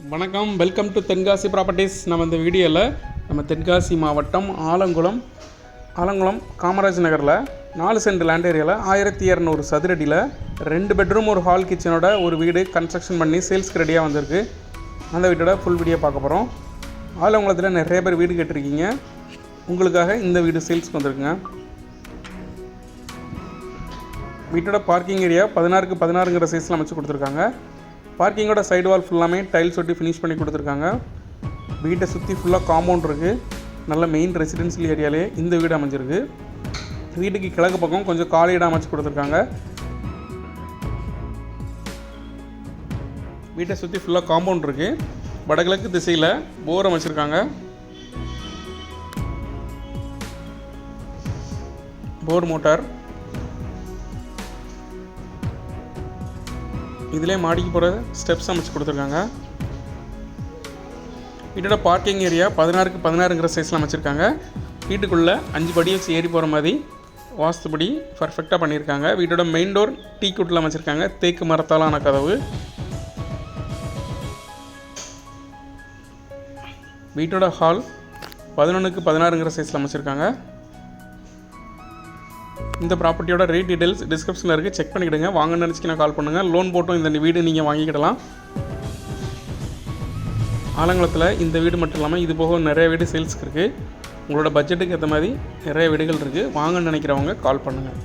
வணக்கம். Welcome to Tenkasi properties நம்ம இந்த வீடியோவில் நம்ம தென்காசி மாவட்டம் ஆலங்குளம் ஆலங்குளம் காமராஜ் நகரில் நாலு சென்ட் லேண்ட் ஏரியாவில் ஆயிரத்தி இரநூறு சதுரடியில் ரெண்டு பெட்ரூம் ஒரு ஹால் கிச்சனோட ஒரு வீடு கன்ஸ்ட்ரக்ஷன் பண்ணி சேல்ஸ்க்கு ரெடியாக வந்திருக்கு. அந்த வீட்டோட ஃபுல் வீடியோ பார்க்க போகிறோம் ஆலங்குளத்தில் நிறைய பேர் வீடு கேட்டிருக்கீங்க. உங்களுக்காக இந்த வீடு சேல்ஸ்க்கு வந்திருக்குங்க. வீட்டோட பார்க்கிங் ஏரியா பதினாறுக்கு பதினாறுங்கிற சைஸில் அமைச்சு கொடுத்துருக்காங்க. பார்க்கிங்கோட சைடு வால் ஃபுல்லாமே டைல்ஸ் ஒட்டி ஃபினிஷ் பண்ணி கொடுத்துருக்காங்க. வீட்டை சுற்றி ஃபுல்லாக காம்பவுண்ட் இருக்குது நல்ல மெயின் ரெசிடென்சியல் ஏரியாலே இந்த வீடு அமைஞ்சிருக்கு. வீட்டுக்கு கிழக்கு பக்கம் கொஞ்சம் காலி இடம் அமைச்சு கொடுத்துருக்காங்க. வீட்டை சுற்றி ஃபுல்லாக காம்பவுண்ட் இருக்குது வடகிழக்கு திசையில் போர் அமைச்சிருக்காங்க. போர் மோட்டார் இதிலே மாடிக்கு போகிற ஸ்டெப்ஸ் அமைச்சு கொடுத்துருக்காங்க. வீட்டோட பார்க்கிங் ஏரியா பதினாறுக்கு பதினாறுங்கிற சைஸில் அமைச்சிருக்காங்க. வீட்டுக்குள்ளே அஞ்சு படி வச்சு ஏறி போகிற மாதிரி வாஸ்துபடி பர்ஃபெக்டாக பண்ணியிருக்காங்க. வீட்டோட மெயின் டோர் டீ குட்டில் அமைச்சிருக்காங்க. தேக்கு மரத்தாலான கதவு. வீட்டோட ஹால் பதினொன்றுக்கு பதினாறுங்கிற சைஸில் அமைச்சிருக்காங்க. இந்த ப்ராப்பர்ட்டியோட ரேட் டீடைல்ஸ் டிஸ்கிரிப்ஷனில் இருக்குது செக் பண்ணிக்கிடுங்க. வாங்க நினச்சிக்கினா கால் பண்ணுங்கள் லோன் போட்டும் இந்த வீடு நீங்கள் வாங்கிக்கிடலாம். ஆலங்குளத்தில் இந்த வீடு மட்டும் இல்லாமல் இது போக நிறைய வீடு சேல்ஸ்க்கு இருக்குது உங்களோட பட்ஜெட்டுக்கு ஏற்ற மாதிரி நிறைய வீடுகள் இருக்குது வாங்கன்னு நினைக்கிறவங்க கால் பண்ணுங்கள்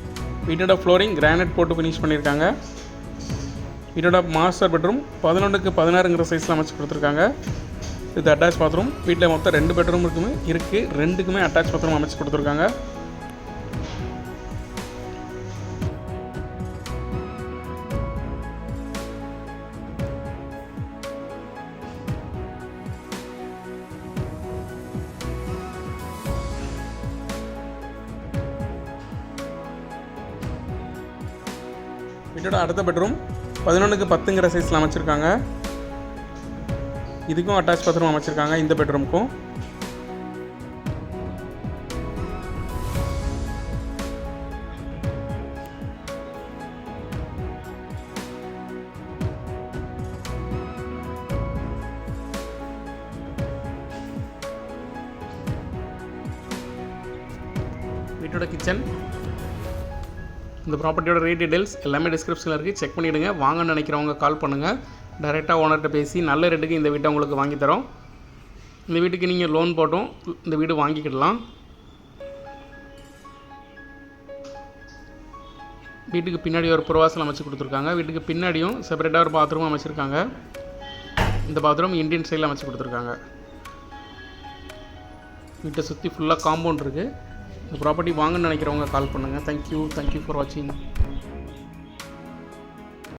வீட்டோட ஃப்ளோரிங் கிரானைட் போட்டு ஃபினிஷ் பண்ணியிருக்காங்க. வீட்டோட மாஸ்டர் பெட்ரூம் பதினொன்றுக்கு பதினாறுங்கிற சைஸில் அமைச்சு கொடுத்துருக்காங்க. இது அட்டாச் பாத்ரூம் வீட்டில் மொத்தம் ரெண்டு பெட்ரூம் இருக்குமே இருக்குது ரெண்டுக்குமே அட்டாச் பாத்ரூம் அமைச்சு கொடுத்துருக்காங்க. வீட்டோட அடுத்த பெட்ரூம் பதினொன்றுக்கு பத்துங்கிற சைஸில் அமைச்சிருக்காங்க. இதுக்கும் அட்டாச் பாத்ரூம் அமைச்சிருக்காங்க இந்த பெட்ரூமுக்கும் வீட்டோட கிச்சன் இந்த ப்ராப்பர்ட்டியோட ரேட் டீடைல்ஸ் எல்லாமே டிஸ்கிரிப்ஷனில் இருக்குது செக் பண்ணிவிடுங்க வாங்கன்னு நினைக்கிறவங்க கால் பண்ணுங்கள் டைரெக்டாக ஓனர்கிட்ட பேசி நல்ல ரேட்டுக்கு இந்த வீட்டை உங்களுக்கு வாங்கி தரோம். இந்த வீட்டுக்கு நீங்கள் லோன் போட்டும். இந்த வீடு வாங்கிக்கிடலாம். வீட்டுக்கு பின்னாடி ஒரு புறவாசல் அமைச்சு கொடுத்துருக்காங்க. வீட்டுக்கு பின்னாடியும் செப்பரேட்டாக ஒரு பாத்ரூம் அமைச்சிருக்காங்க. இந்த பாத்ரூம் இந்தியன் ஸ்டைலில் அமைச்சு கொடுத்துருக்காங்க. வீட்டை சுற்றி ஃபுல்லாக காம்பவுண்ட் இருக்குது இந்த ப்ராப்பர்ட்டி வாங்கன்னு நினைக்கிறவங்க கால் பண்ணுங்கள் தேங்க்யூ தேங்க்யூ ஃபார் வாட்சிங்